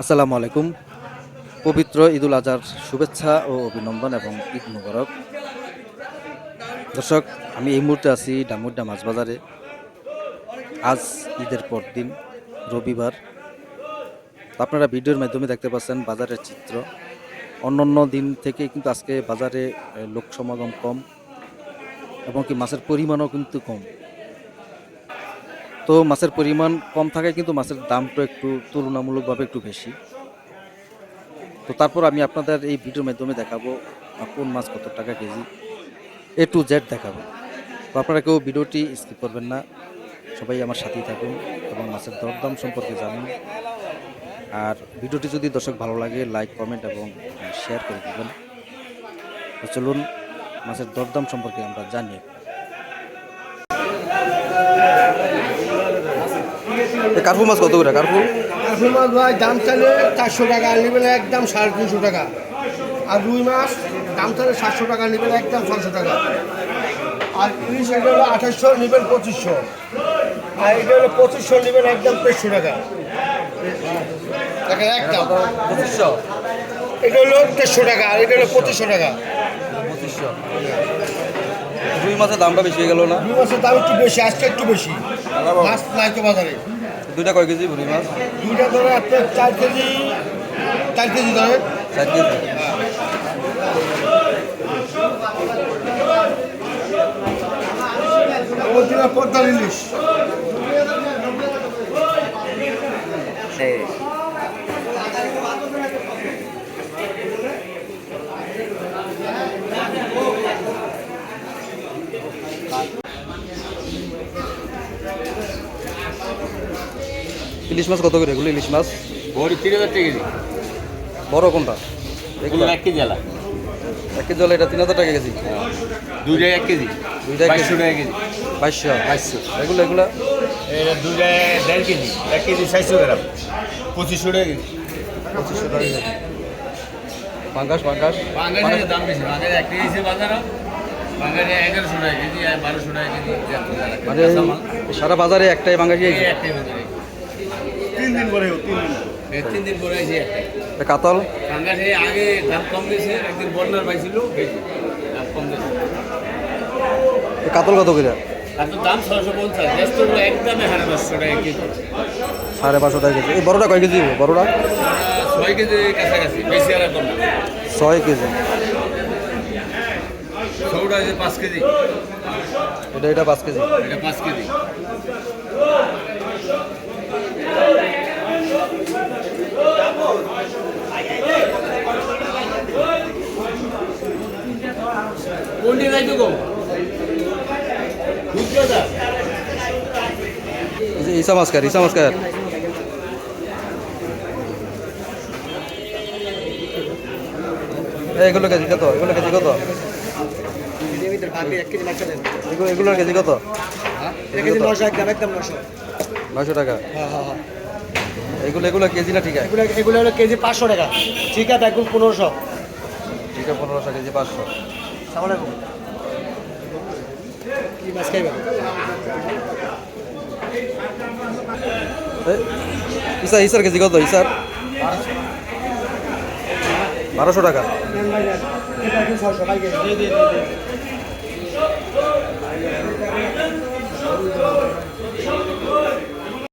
আসসালামু আলাইকুম। পবিত্র ঈদুল আজহার শুভেচ্ছা ও অভিনন্দন এবং ঈদ মুবারক। দর্শক, আমি এই মুহূর্তে আছি ডামুড্ডা মাছ বাজারে আজ ঈদের পর দিন, রবিবার। আপনারা ভিডিওর মাধ্যমে দেখতে পাচ্ছেন বাজারের চিত্র। অন্যান্য দিন থেকে কিন্তু আজকে বাজারে লোক সমাগম কম এবং কি মাছের পরিমাণও কিন্তু কম। তো মাছের পরিমাণ কম থাকায় কিন্তু মাছের দামটা একটু তুলনামূলকভাবে একটু বেশি। তো তারপর আমি আপনাদের এই ভিডিওর মাধ্যমে দেখাবো কোন মাছ কত টাকা কেজি এ টু জেড দেখাবো। তো আপনারা কেউ ভিডিওটি স্কিপ করবেন না। সবাই আমার সাথেই থাকুন এবং মাছের দরদাম সম্পর্কে জানুন। আর ভিডিওটি যদি দর্শক ভালো লাগে লাইক কমেন্ট এবং শেয়ার করে দেবেন। তো চলুন, মাছের দরদাম সম্পর্কে আমরা জানি কার্পু মাছ কত করে? কার্পু কাশি মাছ ভাই দাম চাইলে চারশো টাকা নেবেন একদম সাড়ে তিনশো টাকা। আর রুই মাছ দাম চাইলে সাতশো টাকা নেবেন একদম ছশো টাকা। আর ইলিশ এটা হলো আঠাশশো নেবেন পঁচিশশো। আর এটা হলো পঁচিশশো নেবেন একদম তেইশশো টাকা। টাকা একদম। পঁচিশশো? এটা হলো তেইশশো টাকা আর এটা হলো পঁচিশশো টাকা। পঁচিশশো। রুই মাছের দামটা বেশি হয়ে গেল না? রুই মাছের দাম একটু বেশি আজকে একটু বেশি। মাছ নাই তো বাজারে। দুইটা কয় কেজি ভুড়ি মাছ? দুইটা ধরে আপনার চার কেজি চার কেজি ধরে। চার কেজি। পঁয়তাল্লিশ পদ্মার ইলিশ। ইলিশ মাছ কত করে? এগুলো ইলিশ মাছ? ভরি তিন হাজার টাকা কেজি। বড় কোনটা? এগুলো এক কেজি আলা। এক কেজি এটা তিন হাজার টাকা কেজি? দুইটাই এক কেজি। দুইটাই বাইশশো কেজি। টাকা কেজি। বাইশশো? বাইশশো। এগুলো এগুলো? এটা দুইটাই দেড় কেজি। এক কেজি চারশো গ্রাম। পঁচিশশো টাকা কেজি। পঁচিশশো টাকা কেজি। পাঙ্গাস পাঙ্গাস? বাঙালির দাম বেশি। বাঙালি এক কেজি বাজারও। বাঙালি মানে সারা বাজারে একটাই এই একটাই বাজারে। তিন দিন পরে তিন দিন এই তিন দিন পরে কাতল? আগে দাম কম গেছে একদিন বন্যার পাইছিল দাম কম গেছে কাতল কত করে? দাম ছশো পঞ্চাশ ব্যস্ত পাঁচশো টাকা কেজি। সাড়ে পাঁচশো টাকা কেজি। এই বড়টা কয় কেজি বড়টা? ছয় কেজি কাছাকাছি বেশি আর কম ছয় কেজি। ছোটটা আছে পাঁচ কেজি। এটা এটা পাঁচ কেজি। এটা পাঁচ কেজি। কোনটি নাই তো ইসা মাছ এগুলো কেজি কত? এগুলো কেজি কত? এগুলো এগুলোর কেজি কত? নশো নয়শো টাকা? হ্যাঁ হ্যাঁ হ্যাঁ। এগুলো এগুলো কেজি না ঠিক আছে? এগুলো এগুলো হলো কেজি পাঁচশো টাকা। ঠিক আছে এখন পনেরোশো। এটা পনেরোশো কেজি পাঁচশো। ইসার ইসার কেজি কত? ইসার? বারোশো টাকা। ছশো